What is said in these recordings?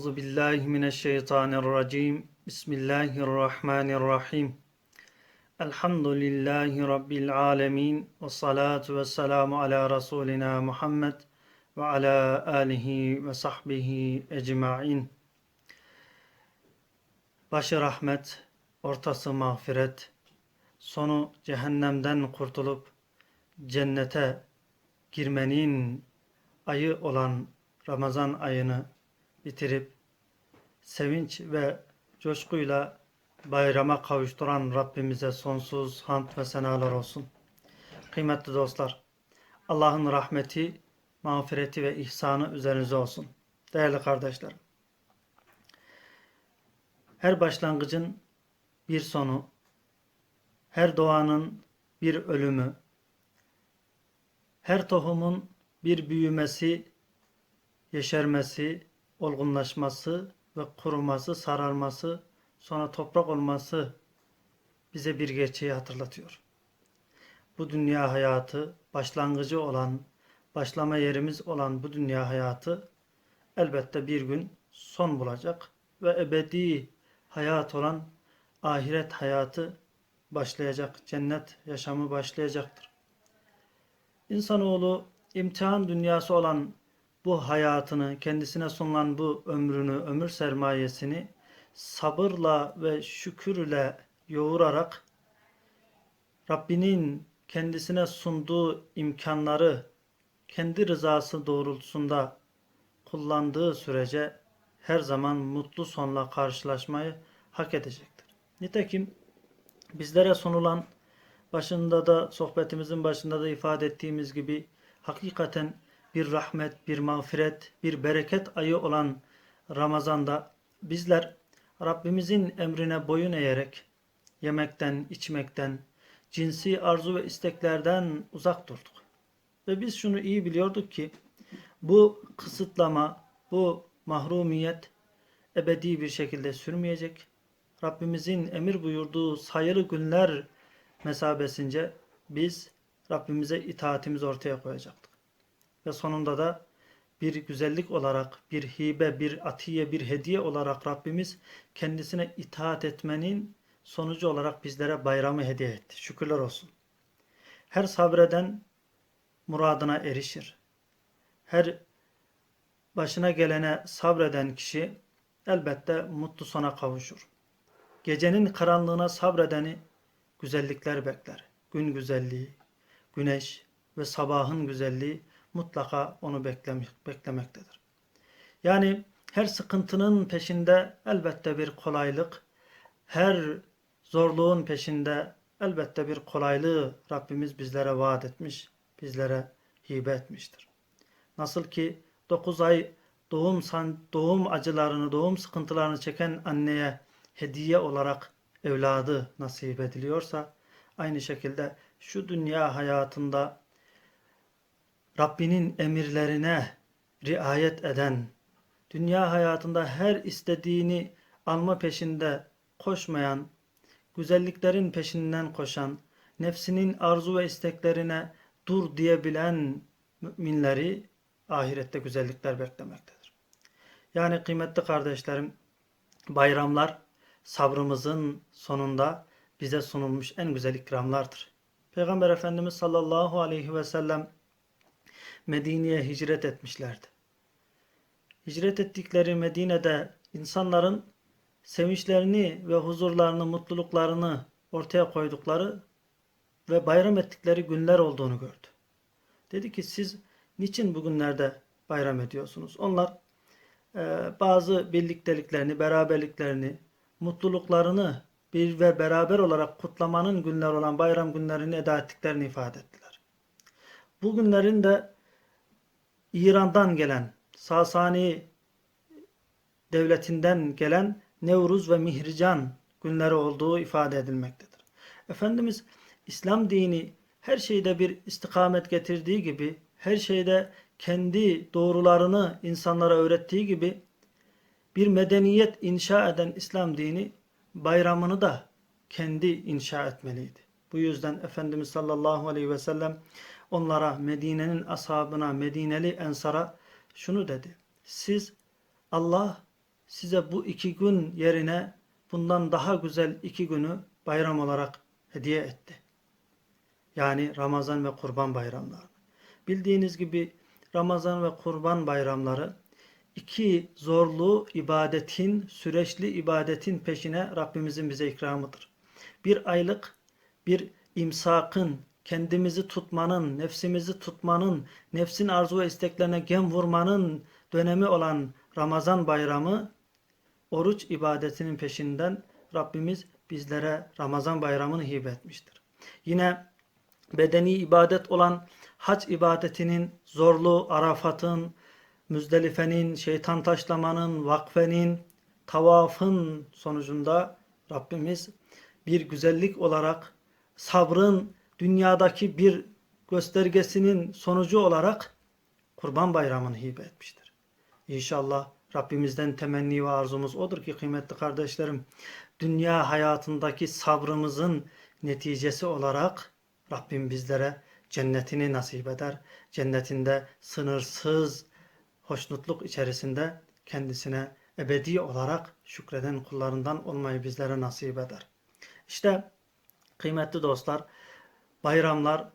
Euzu billahi mineşşeytanirracim. Bismillahirrahmanirrahim. Elhamdülillahi rabbil alamin ve salatu vesselamu ala rasulina Muhammed ve ala alihi ve sahbihi ecmaîn. Başı rahmet, ortası mağfiret, sonu cehennemden kurtulup cennete girmenin ayı olan Ramazan ayını bitirip sevinç ve coşkuyla bayrama kavuşturan Rabbimize sonsuz hamd ve senalar olsun. Kıymetli dostlar, Allah'ın rahmeti, mağfireti ve ihsanı üzerinize olsun. Değerli kardeşlerim, her başlangıcın bir sonu, her doğanın bir ölümü, her tohumun bir büyümesi, yeşermesi, olgunlaşması ve kuruması, sararması, sonra toprak olması bize bir gerçeği hatırlatıyor. Bu dünya hayatı, başlangıcı olan, başlama yerimiz olan bu dünya hayatı elbette bir gün son bulacak ve ebedi hayat olan ahiret hayatı başlayacak, cennet yaşamı başlayacaktır. İnsanoğlu imtihan dünyası olan bu hayatını, kendisine sunulan bu ömrünü, ömür sermayesini sabırla ve şükürle yoğurarak Rabbinin kendisine sunduğu imkanları kendi rızası doğrultusunda kullandığı sürece her zaman mutlu sonla karşılaşmayı hak edecektir. Nitekim bizlere sunulan başında da sohbetimizin başında da ifade ettiğimiz gibi hakikaten bir rahmet, bir mağfiret, bir bereket ayı olan Ramazan'da bizler Rabbimizin emrine boyun eğerek yemekten, içmekten, cinsi arzu ve isteklerden uzak durduk. Ve biz şunu iyi biliyorduk ki bu kısıtlama, bu mahrumiyet ebedi bir şekilde sürmeyecek. Rabbimizin emir buyurduğu sayılı günler mesabesince biz Rabbimize itaatimizi ortaya koyacaktık. Ve sonunda da bir güzellik olarak, bir hibe, bir atiye, bir hediye olarak Rabbimiz kendisine itaat etmenin sonucu olarak bizlere bayramı hediye etti. Şükürler olsun. Her sabreden muradına erişir. Her başına gelene sabreden kişi elbette mutlu sona kavuşur. Gecenin karanlığına sabredeni güzellikler bekler. Gün güzelliği, güneş ve sabahın güzelliği mutlaka onu beklemektedir. Yani her sıkıntının peşinde elbette bir kolaylık, her zorluğun peşinde elbette bir kolaylığı Rabbimiz bizlere vaat etmiş, bizlere hibe etmiştir. Nasıl ki 9 ay doğum doğum acılarını, doğum sıkıntılarını çeken anneye hediye olarak evladı nasip ediliyorsa aynı şekilde şu dünya hayatında Rabbinin emirlerine riayet eden, dünya hayatında her istediğini alma peşinde koşmayan, güzelliklerin peşinden koşan, nefsinin arzu ve isteklerine dur diyebilen müminleri ahirette güzellikler beklemektedir. Yani kıymetli kardeşlerim, bayramlar sabrımızın sonunda bize sunulmuş en güzel ikramlardır. Peygamber Efendimiz sallallahu aleyhi ve sellem Medine'ye hicret etmişlerdi. Hicret ettikleri Medine'de insanların sevinçlerini ve huzurlarını, mutluluklarını ortaya koydukları ve bayram ettikleri günler olduğunu gördü. Dedi ki siz niçin bugünlerde bayram ediyorsunuz? Onlar e, bazı birlikteliklerini, beraberliklerini, mutluluklarını bir ve beraber olarak kutlamanın günler olan bayram günlerini eda ettiklerini ifade ettiler. Bu günlerin de İran'dan gelen, Sasani devletinden gelen Nevruz ve Mihrican günleri olduğu ifade edilmektedir. Efendimiz İslam dini her şeyde bir istikamet getirdiği gibi, her şeyde kendi doğrularını insanlara öğrettiği gibi bir medeniyet inşa eden İslam dini bayramını da kendi inşa etmeliydi. Bu yüzden Efendimiz sallallahu aleyhi ve sellem onlara, Medine'nin ashabına, Medineli ensara şunu dedi. Siz Allah size bu iki gün yerine bundan daha güzel iki günü bayram olarak hediye etti. Yani Ramazan ve Kurban bayramları. Bildiğiniz gibi Ramazan ve Kurban bayramları iki zorlu ibadetin, süreçli ibadetin peşine Rabbimizin bize ikramıdır. Bir aylık bir imsakın, kendimizi tutmanın, nefsimizi tutmanın, nefsin arzu ve isteklerine gem vurmanın dönemi olan Ramazan bayramı oruç ibadetinin peşinden Rabbimiz bizlere Ramazan bayramını hibe etmiştir. Yine bedeni ibadet olan hac ibadetinin zorluğu Arafat'ın, Müzdelife'nin, şeytan taşlamanın, vakfenin, tavafın sonucunda Rabbimiz bir güzellik olarak sabrın dünyadaki bir göstergesinin sonucu olarak Kurban Bayramı'nı hibe etmiştir. İnşallah Rabbimizden temenni ve arzumuz odur ki kıymetli kardeşlerim, dünya hayatındaki sabrımızın neticesi olarak Rabbim bizlere cennetini nasip eder. Cennetinde sınırsız hoşnutluk içerisinde kendisine ebedi olarak şükreden kullarından olmayı bizlere nasip eder. İşte kıymetli dostlar, bayramlar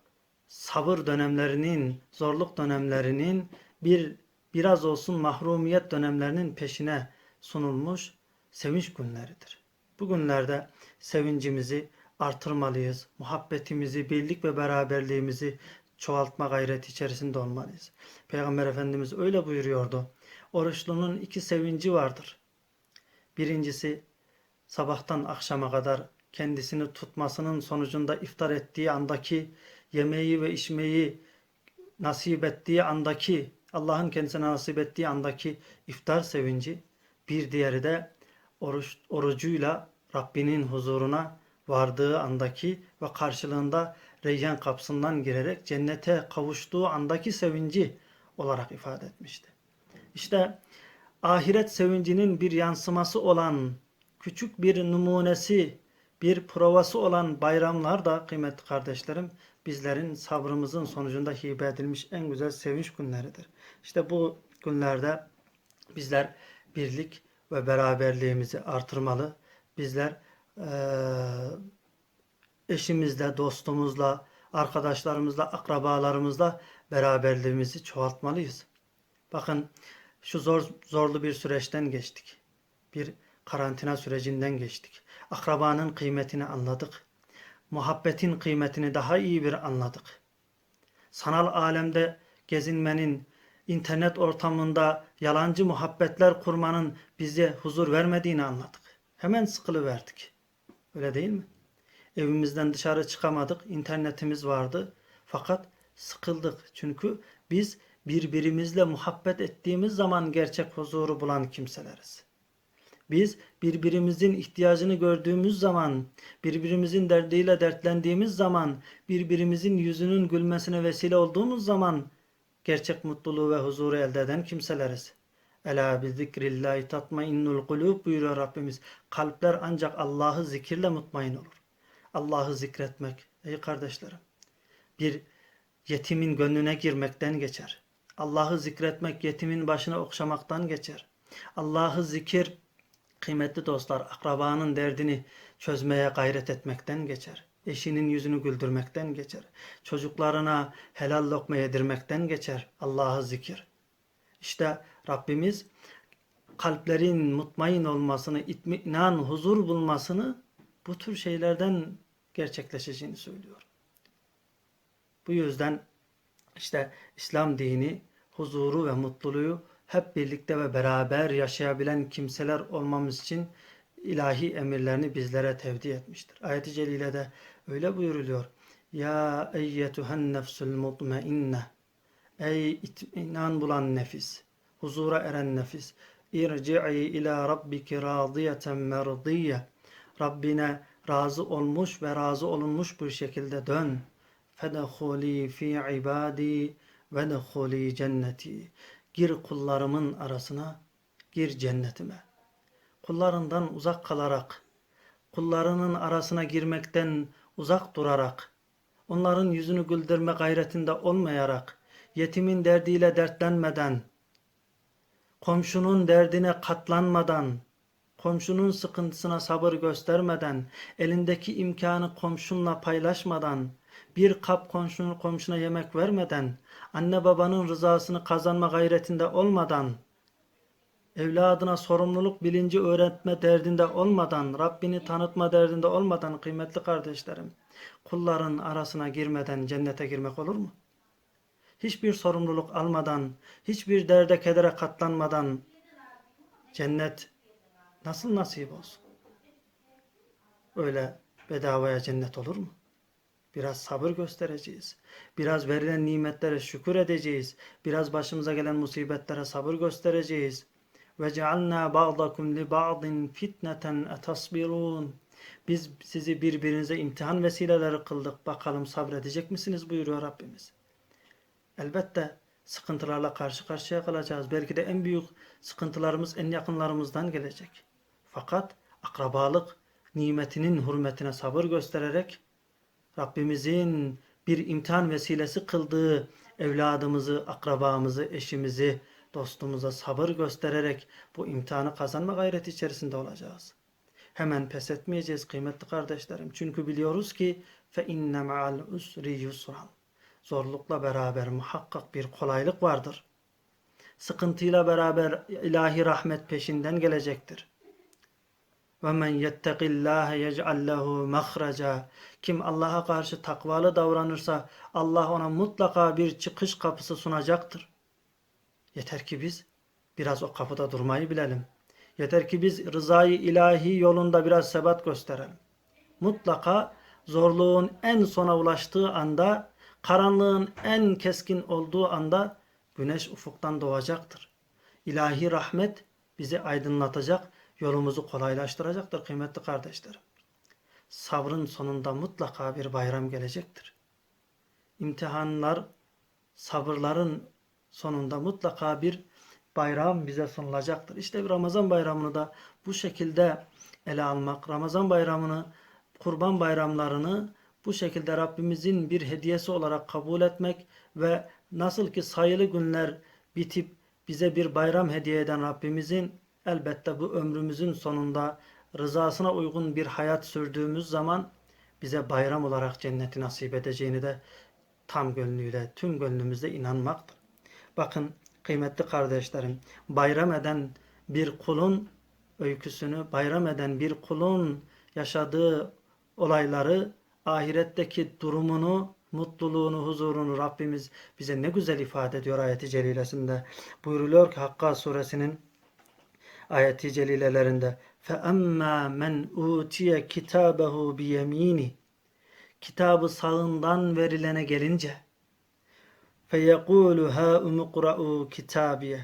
sabır dönemlerinin, zorluk dönemlerinin bir biraz olsun mahrumiyet dönemlerinin peşine sunulmuş sevinç günleridir. Bu günlerde sevincimizi artırmalıyız. Muhabbetimizi, birlik ve beraberliğimizi çoğaltma gayreti içerisinde olmalıyız. Peygamber Efendimiz öyle buyuruyordu. Oruçlunun iki sevinci vardır. Birincisi sabahtan akşama kadar kendisini tutmasının sonucunda iftar ettiği andaki yemeği ve içmeyi nasip ettiği andaki Allah'ın kendisine nasip ettiği andaki iftar sevinci bir diğeri de oruç, orucuyla Rabbinin huzuruna vardığı andaki ve karşılığında Reyyan kapısından girerek cennete kavuştuğu andaki sevinci olarak ifade etmişti. İşte ahiret sevincinin bir yansıması olan küçük bir numunesi, bir provası olan bayramlar da kıymetli kardeşlerim bizlerin sabrımızın sonucunda hibe edilmiş en güzel sevinç günleridir. İşte bu günlerde bizler birlik ve beraberliğimizi artırmalı. Bizler eee eşimizle, dostumuzla, arkadaşlarımızla, akrabalarımızla beraberliğimizi çoğaltmalıyız. Bakın şu zor zorlu bir süreçten geçtik. Bir karantina sürecinden geçtik. Akrabanın kıymetini anladık. Muhabbetin kıymetini daha iyi bir anladık. Sanal alemde gezinmenin, internet ortamında yalancı muhabbetler kurmanın bize huzur vermediğini anladık. Hemen sıkılıverdik. Öyle değil mi? Evimizden dışarı çıkamadık. internetimiz vardı. Fakat sıkıldık. Çünkü biz birbirimizle muhabbet ettiğimiz zaman gerçek huzuru bulan kimseleriz. Biz birbirimizin ihtiyacını gördüğümüz zaman, birbirimizin derdiyle dertlendiğimiz zaman, birbirimizin yüzünün gülmesine vesile olduğumuz zaman gerçek mutluluğu ve huzuru elde eden kimseleriz. Ela bi zikrillahi tatmainnul kulub buyuruyor Rabbimiz. Kalpler ancak Allah'ı zikirle mutmain olur. Allah'ı zikretmek ey kardeşlerim bir yetimin gönlüne girmekten geçer. Allah'ı zikretmek yetimin başına okşamaktan geçer. Allah'ı zikir kıymetli dostlar akrabanın derdini çözmeye gayret etmekten geçer. Eşinin yüzünü güldürmekten geçer. Çocuklarına helal lokma yedirmekten geçer. Allah'ı zikir. İşte Rabbimiz kalplerin mutmain olmasını, itminan, huzur bulmasını bu tür şeylerden gerçekleşeceğini söylüyor. Bu yüzden işte İslam dini huzuru ve mutluluğu hep birlikte ve beraber yaşayabilen kimseler olmamız için ilahi emirlerini bizlere tevdi etmiştir. Ayet-i Celile'de öyle buyuruluyor. Ya eyyetühen nefsül mutmeinne Ey itminan bulan nefis, huzura eren nefis, irci'i ila rabbiki radiyeten merdiyye. Rabbine razı olmuş ve razı olunmuş bir şekilde dön. Fedehuli fi ibadi ve dehuli cenneti. Gir kullarımın arasına, gir cennetime. Kullarından uzak kalarak, kullarının arasına girmekten uzak durarak, onların yüzünü güldürme gayretinde olmayarak, yetimin derdiyle dertlenmeden, komşunun derdine katlanmadan, komşunun sıkıntısına sabır göstermeden, elindeki imkanı komşunla paylaşmadan, bir kap komşunun komşuna yemek vermeden, anne babanın rızasını kazanma gayretinde olmadan, evladına sorumluluk bilinci öğretme derdinde olmadan, Rabbini tanıtma derdinde olmadan kıymetli kardeşlerim, kulların arasına girmeden cennete girmek olur mu? Hiçbir sorumluluk almadan, hiçbir derde kedere katlanmadan cennet nasıl nasip olsun? Öyle bedavaya cennet olur mu? Biraz sabır göstereceğiz. Biraz verilen nimetlere şükür edeceğiz. Biraz başımıza gelen musibetlere sabır göstereceğiz. Ve cealna ba'dakum li ba'din fitneten etasbirun. Biz sizi birbirinize imtihan vesileleri kıldık. Bakalım sabredecek misiniz buyuruyor Rabbimiz. Elbette sıkıntılarla karşı karşıya kalacağız. Belki de en büyük sıkıntılarımız en yakınlarımızdan gelecek. Fakat akrabalık nimetinin hürmetine sabır göstererek Rabbimizin bir imtihan vesilesi kıldığı evladımızı, akrabamızı, eşimizi, dostumuza sabır göstererek bu imtihanı kazanma gayreti içerisinde olacağız. Hemen pes etmeyeceğiz kıymetli kardeşlerim. Çünkü biliyoruz ki fe inne ma'al usri yusran. Zorlukla beraber muhakkak bir kolaylık vardır. Sıkıntıyla beraber ilahi rahmet peşinden gelecektir. Ve men yettekillâhe yec'al lehu mahraca. Kim Allah'a karşı takvalı davranırsa Allah ona mutlaka bir çıkış kapısı sunacaktır. Yeter ki biz biraz o kapıda durmayı bilelim. Yeter ki biz rızayı ilahi yolunda biraz sebat gösterelim. Mutlaka zorluğun en sona ulaştığı anda, karanlığın en keskin olduğu anda güneş ufuktan doğacaktır. İlahi rahmet bizi aydınlatacak, yolumuzu kolaylaştıracaktır kıymetli kardeşlerim. Sabrın sonunda mutlaka bir bayram gelecektir. İmtihanlar, sabırların sonunda mutlaka bir bayram bize sunulacaktır. İşte bir Ramazan bayramını da bu şekilde ele almak, Ramazan bayramını, kurban bayramlarını bu şekilde Rabbimizin bir hediyesi olarak kabul etmek ve nasıl ki sayılı günler bitip bize bir bayram hediye eden Rabbimizin elbette bu ömrümüzün sonunda rızasına uygun bir hayat sürdüğümüz zaman bize bayram olarak cenneti nasip edeceğini de tam gönlüyle, tüm gönlümüzle inanmaktır. Bakın kıymetli kardeşlerim, bayram eden bir kulun öyküsünü, bayram eden bir kulun yaşadığı olayları, ahiretteki durumunu, mutluluğunu, huzurunu Rabbimiz bize ne güzel ifade ediyor ayeti celilesinde. Buyuruluyor ki Hakka suresinin ayeti celilelerinde فَأَمَّا مَنْ اُوْتِيَ كِتَابَهُ بِيَم۪ينِ Kitabı sağından verilene gelince فَيَقُولُ هَا اُمُقْرَعُوا كِتَابِيَ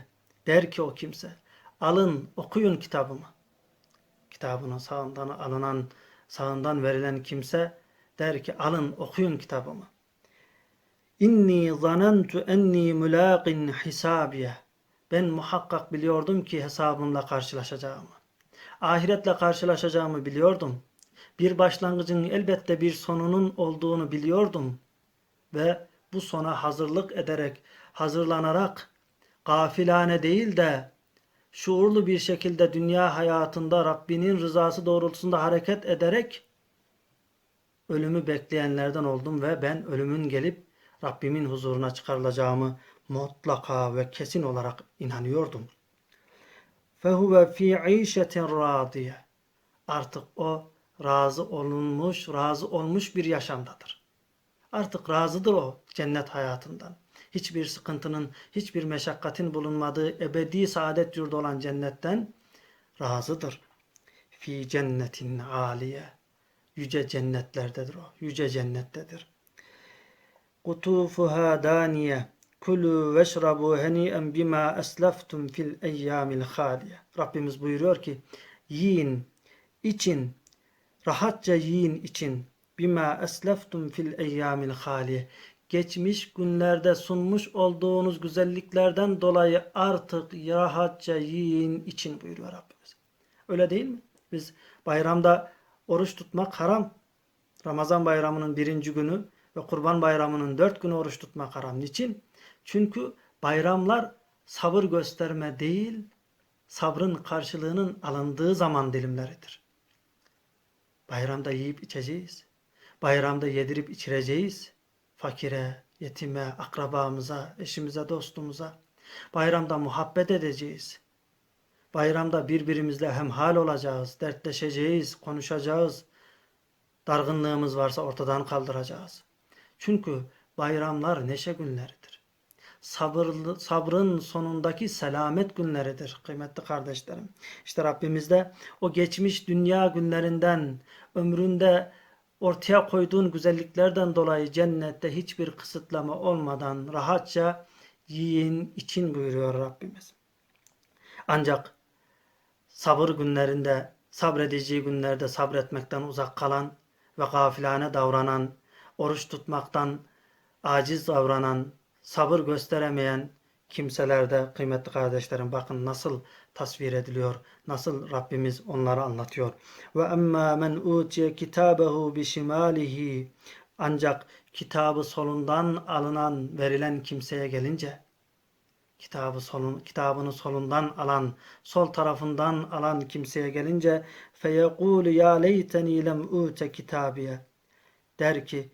Der ki o kimse, alın okuyun kitabımı. Kitabının sağından alınan, sağından verilen kimse der ki alın okuyun kitabımı. İnni zanentu enni mulaqin hisabiye. Ben muhakkak biliyordum ki hesabımla karşılaşacağımı. Ahiretle karşılaşacağımı biliyordum. Bir başlangıcın elbette bir sonunun olduğunu biliyordum. Ve bu sona hazırlık ederek, hazırlanarak gafilane değil de şuurlu bir şekilde dünya hayatında Rabbinin rızası doğrultusunda hareket ederek ölümü bekleyenlerden oldum ve ben ölümün gelip Rabbimin huzuruna çıkarılacağımı mutlaka ve kesin olarak inanıyordum. Fehuve fi işetin radiye. Artık o razı olunmuş, razı olmuş bir yaşamdadır. Artık razıdır o cennet hayatından. Hiçbir sıkıntının, hiçbir meşakkatin bulunmadığı ebedi saadet yurdu olan cennetten razıdır. Fi cennetin aliye. Yüce cennetlerdedir o. Yüce cennettedir. Kutufuha daniye Kulu veşrabu heni'en bima esleftum fil eyyamil haliye. Rabbimiz buyuruyor ki yiyin, için, rahatça yiyin için bima esleftum fil eyyamil haliye. Geçmiş günlerde sunmuş olduğunuz güzelliklerden dolayı artık rahatça yiyin için buyuruyor Rabbimiz. Öyle değil mi? Biz bayramda oruç tutmak haram. Ramazan bayramının birinci günü ve kurban bayramının dört günü oruç tutmak haram. Niçin? Çünkü bayramlar sabır gösterme değil, sabrın karşılığının alındığı zaman dilimleridir. Bayramda yiyip içeceğiz. Bayramda yedirip içireceğiz. Fakire, yetime, akrabamıza, eşimize, dostumuza. Bayramda muhabbet edeceğiz. Bayramda birbirimizle hemhal olacağız, dertleşeceğiz, konuşacağız. Dargınlığımız varsa ortadan kaldıracağız. Çünkü bayramlar neşe günleridir. Sabırlı, sabrın sonundaki selamet günleridir kıymetli kardeşlerim. İşte Rabbimiz de o geçmiş dünya günlerinden ömründe ortaya koyduğun güzelliklerden dolayı cennette hiçbir kısıtlama olmadan rahatça yiyin için buyuruyor Rabbimiz. Ancak sabır günlerinde, sabredeceği günlerde sabretmekten uzak kalan ve gafilane davranan, oruç tutmaktan aciz davranan, sabır gösteremeyen kimselerde kıymetli kardeşlerim bakın nasıl tasvir ediliyor, nasıl Rabbimiz onları anlatıyor. Ve emma men utiye kitabehu bi şimalihi ancak kitabı solundan alınan, verilen kimseye gelince kitabı solun, kitabını solundan alan, sol tarafından alan kimseye gelince feyekulu ya leyteni lem ute kitabiye der ki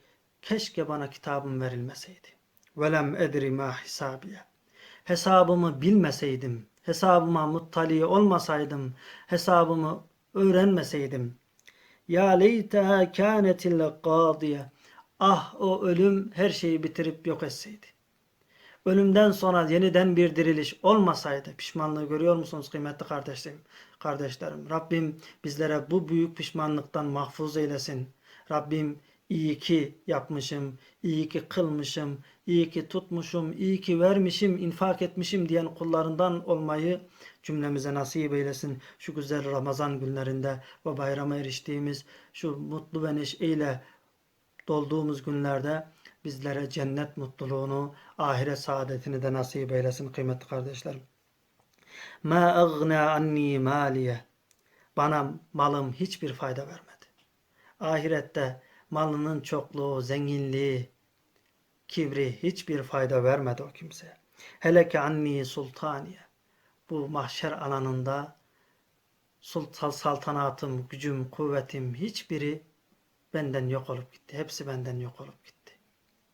keşke bana kitabım verilmeseydi. Velem edri ma hisabiye. Hesabımı bilmeseydim, hesabıma muttali olmasaydım, hesabımı öğrenmeseydim. Ya leyteha kânetil qâdiye. Ah o ölüm her şeyi bitirip yok etseydi ölümden sonra yeniden bir diriliş olmasaydı pişmanlığı görüyor musunuz kıymetli kardeşlerim? Kardeşlerim Rabbim bizlere bu büyük pişmanlıktan mahfuz eylesin. Rabbim iyi ki yapmışım, iyi ki kılmışım, iyi ki tutmuşum, iyi ki vermişim, infak etmişim diyen kullarından olmayı cümlemize nasip eylesin. Şu güzel Ramazan günlerinde ve bayrama eriştiğimiz şu mutlu ve neşeyle dolduğumuz günlerde bizlere cennet mutluluğunu, ahiret saadetini de nasip eylesin kıymetli kardeşlerim. Ma agna anni maliye. Bana malım hiçbir fayda vermedi. Ahirette malının çokluğu, zenginliği, kibri hiçbir fayda vermedi o kimseye. Hele ki anni sultaniye. Bu mahşer alanında sultan saltanatım, gücüm, kuvvetim hiçbiri benden yok olup gitti. Hepsi benden yok olup gitti.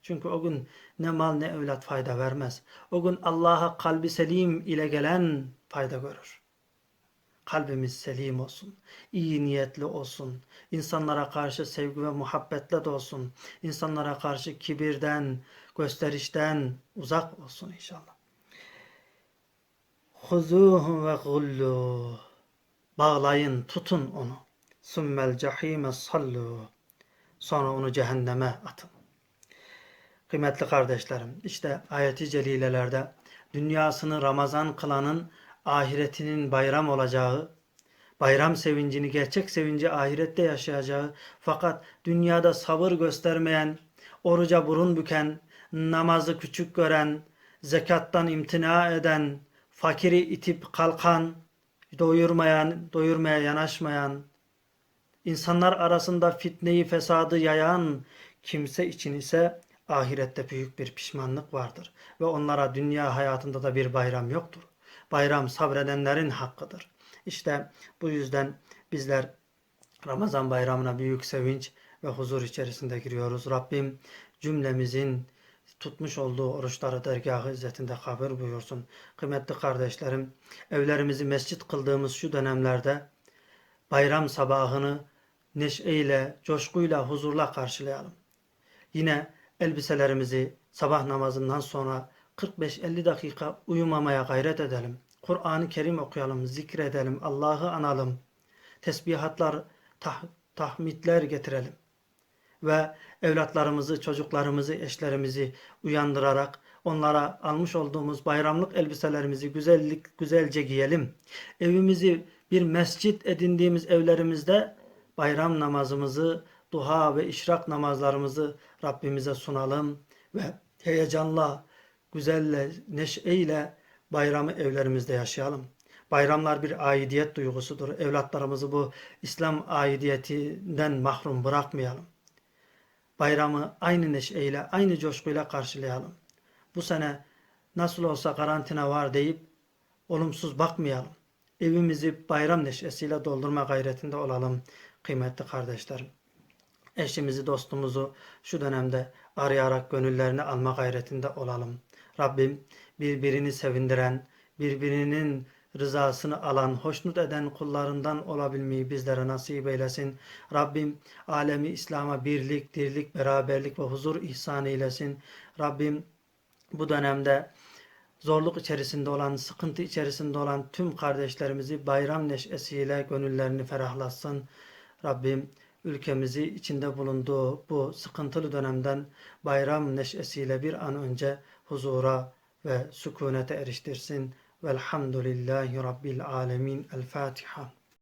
Çünkü o gün ne mal ne evlat fayda vermez. O gün Allah'a kalbi selim ile gelen fayda görür. Kalbimiz selim olsun. iyi niyetli olsun. insanlara karşı sevgi ve muhabbetle de olsun. insanlara karşı kibirden, gösterişten uzak olsun inşallah. Huzuhu ve gullu. Bağlayın, tutun onu. Sümmel cehime sallu. Sonra onu cehenneme atın. Kıymetli kardeşlerim, işte ayeti celilelerde dünyasını Ramazan kılanın ahiretinin bayram olacağı, bayram sevincini, gerçek sevinci ahirette yaşayacağı, fakat dünyada sabır göstermeyen, oruca burun büken, namazı küçük gören, zekattan imtina eden, fakiri itip kalkan, doyurmayan, doyurmaya yanaşmayan, insanlar arasında fitneyi, fesadı yayan kimse için ise ahirette büyük bir pişmanlık vardır ve onlara dünya hayatında da bir bayram yoktur. Bayram sabredenlerin hakkıdır. İşte bu yüzden bizler Ramazan bayramına büyük sevinç ve huzur içerisinde giriyoruz. Rabbim cümlemizin tutmuş olduğu oruçları dergahı izzetinde kabul buyursun. Kıymetli kardeşlerim, evlerimizi mescit kıldığımız şu dönemlerde bayram sabahını neşeyle, coşkuyla, huzurla karşılayalım. Yine elbiselerimizi sabah namazından sonra 45-50 dakika uyumamaya gayret edelim. Kur'an-ı Kerim okuyalım, zikredelim, Allah'ı analım. Tesbihatlar, tah tahmidler getirelim. Ve evlatlarımızı, çocuklarımızı, eşlerimizi uyandırarak onlara almış olduğumuz bayramlık elbiselerimizi güzellik güzelce giyelim. Evimizi bir mescit edindiğimiz evlerimizde bayram namazımızı duha ve işrak namazlarımızı Rabbimize sunalım ve heyecanla, güzelle, neşeyle bayramı evlerimizde yaşayalım. Bayramlar bir aidiyet duygusudur. Evlatlarımızı bu İslam aidiyetinden mahrum bırakmayalım. Bayramı aynı neşeyle, aynı coşkuyla karşılayalım. Bu sene nasıl olsa karantina var deyip olumsuz bakmayalım. evimizi bayram neşesiyle doldurma gayretinde olalım kıymetli kardeşlerim. Eşimizi, dostumuzu şu dönemde arayarak gönüllerini alma gayretinde olalım. Rabbim birbirini sevindiren, birbirinin rızasını alan, hoşnut eden kullarından olabilmeyi bizlere nasip eylesin. Rabbim alemi İslam'a birlik, dirlik, beraberlik ve huzur ihsan eylesin. Rabbim bu dönemde zorluk içerisinde olan, sıkıntı içerisinde olan tüm kardeşlerimizi bayram neşesiyle gönüllerini ferahlatsın. Rabbim ülkemizi içinde bulunduğu bu sıkıntılı dönemden bayram neşesiyle bir an önce huzura ve sükunete eriştirsin. Velhamdülillahi Rabbil alemin. El Fatiha.